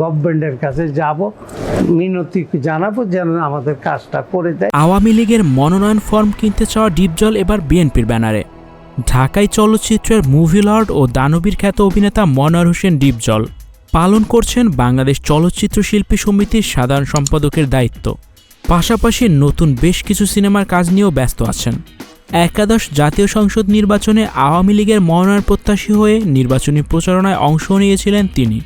গভর্নমেন্টের কাছে যাব, মিনতি জানাব যেন আমাদের কাজটা করে দেয়। আওয়ামী লীগের মনোনয়ন ফর্ম কিনতে চাওয়া ডিপজল এবার বিএনপির ব্যানারে। ঢাকাই চলচ্চিত্রের মুভি লর্ড ও দানবীর খ্যাত অভিনেতা মনোয়ার হোসেন ডিপজল পালন করছেন বাংলাদেশ চলচ্চিত্র শিল্পী সমিতির সাধারণ সম্পাদকের দায়িত্ব। পাশাপাশি নতুন বেশ কিছু সিনেমার কাজ নিয়েও ব্যস্ত আছেন। একাদশ জাতীয় সংসদ নির্বাচনে আওয়ামী লীগের মনোনয়ন প্রত্যাশী হয়ে নির্বাচনী প্রচারণায় অংশ নিয়েছিলেন তিনি।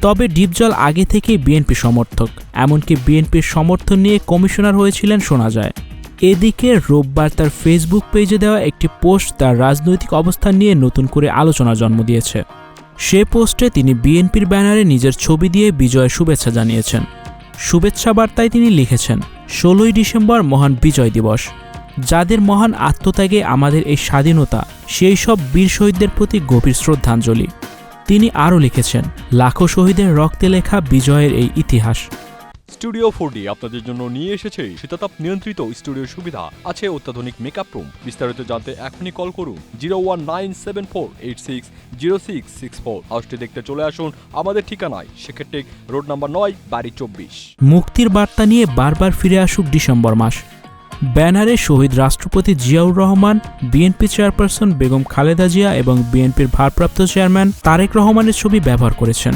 তবে ডিপজল আগে থেকেই বিএনপি সমর্থক, এমনকি বিএনপির সমর্থন নিয়ে কমিশনার হয়েছিলেন শোনা যায়। এদিকে রোববার তার ফেসবুক পেজে দেওয়া একটি পোস্ট তার রাজনৈতিক অবস্থান নিয়ে নতুন করে আলোচনা জন্ম দিয়েছে। সে পোস্টে তিনি বিএনপির ব্যানারে নিজের ছবি দিয়ে বিজয় শুভেচ্ছা জানিয়েছেন। শুভেচ্ছা বার্তায় তিনি লিখেছেন, ষোলোই ডিসেম্বর মহান বিজয় দিবস। যাদের মহান আত্মত্যাগে আমাদের এই স্বাধীনতা, সেই সব বীর শহীদদের প্রতি গভীর শ্রদ্ধাঞ্জলি। তিনি আরও লিখেছেন লাখো শহীদের রক্তে লেখা বিজয়ের এই ইতিহাস। স্টুডিও ফোর আপনাদের জন্য নিয়ে এসেছে শীতাতাপ নিয়ন্ত্রিত স্টুডিও সুবিধা। আছে অত্যাধুনিক মেকআপ রুম। বিস্তারিত জানতে এখনই কল করুন zero one nine seven four eight six zero six six four. হাউসটি দেখতে চলে আসুন আমাদের ঠিকানায়। সেক্ষেত্রে রোড নাম্বার নয় বাড়ি চব্বিশ। মুক্তির বার্তা নিয়ে বারবার ফিরে আসুক ডিসেম্বর মাস। ব্যানারে শহীদ রাষ্ট্রপতি জিয়াউর রহমান বিএনপি চেয়ারপারসন বেগম খালেদা জিয়া এবং বিএনপির ভারপ্রাপ্ত চেয়ারম্যান তারেক রহমানের ছবি ব্যবহার করেছেন।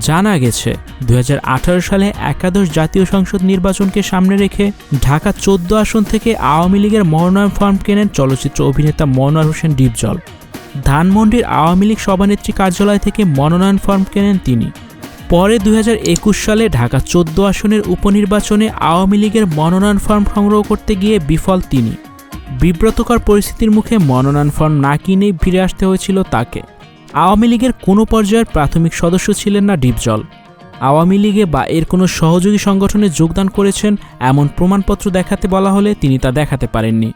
জানা গেছে দু হাজার আঠারো সালে একাদশ জাতীয় সংসদ নির্বাচনকে সামনে রেখে ঢাকা চোদ্দ আসন থেকে আওয়ামী লীগের মনোনয়ন ফর্ম কেনেন চলচ্চিত্র অভিনেতা মনোয়ার হোসেন ডিপজল। ধানমন্ডির আওয়ামী লীগ সভানেত্রী কার্যালয় থেকে মনোনয়ন ফর্ম কেনেন তিনি। পরে দু হাজার একুশ সালে ঢাকা চোদ্দ আসনের উপনির্বাচনে আওয়ামী লীগের মনোনয়ন ফর্ম সংগ্রহ করতে গিয়ে বিফল তিনি। বিব্রতকর পরিস্থিতির মুখে মনোনয়ন ফর্ম না কিনেই ফিরে আসতে হয়েছিল তাকে। আওয়ামী লীগের কোনো পর্যায়ের প্রাথমিক সদস্য ছিলেন না ডিপজল। আওয়ামী লীগে বা এর কোনো সহযোগী সংগঠনে যোগদান করেছেন এমন প্রমাণপত্র দেখাতে বলা হলে তিনি তা দেখাতে পারেননি।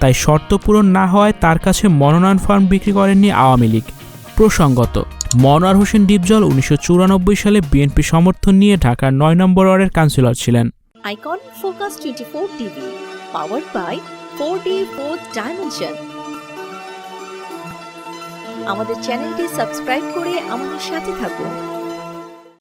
তাই শর্ত পূরণ না হওয়ায় তার কাছে মনোনয়ন ফর্ম বিক্রি করেননি আওয়ামী লীগ। প্রসঙ্গত মনোয়ার হোসেন ডিপজল উনিশশো চুরানব্বই সালে বিএনপি সমর্থন নিয়ে ঢাকার নয় নম্বর ওয়ার্ডের কাউন্সিলর ছিলেন। Icon focus twenty four TV powered by four D four dimension আমাদের চ্যানেলটি সাবস্ক্রাইব করে আমাদের সাথে থাকুন।